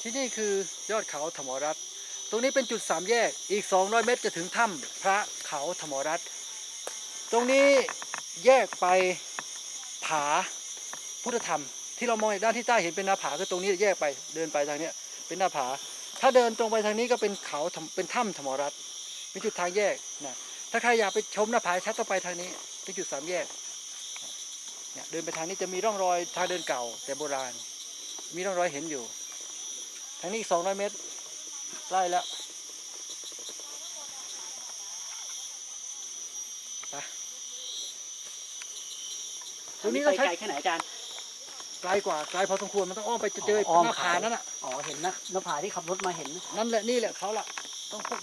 ที่นี่คือยอดเขาธรรมรัตน์ตรงนี้เป็นจุดสามแยก อีก 200 เมตรจะถึงถ้ำพระเขาธรรมรัตน์ตรงนี้แยกไปผาพุทธธรรม ที่เรามองด้านที่ใต้เห็นเป็นหน้าผาคือตรงนี้แยกไปเดินไปทางนี้เป็นหน้าผา ถ้าเดินตรงไปทางนี้ก็เป็นเขาเป็นถ้ำธรรมรัตน์เป็นจุดทางแยกนะถ้าใครอยากไปชมหน้าผาชัดต้องไปทางนี้เป็นจุดสามแยก เนี่ยเดินไปทางนี้จะมีร่องรอยทางเดินเก่า แต่โบราณ มีร่องรอยเห็นอยู่ ทางนี้อีก200เมตรไล่แล้วไปตรงนี้เราใช้ไกลแค่ไหนอาจารย์ไกลกว่าไกลพอสมควรมันต้องอ้อมไปเจออ๋ออ้อมหน้าผาเขานั่นน่ะอ๋อเห็นนะนภาที่ขับรถมาเห็น นั่นแหละนี่แหละเขาละต้องพก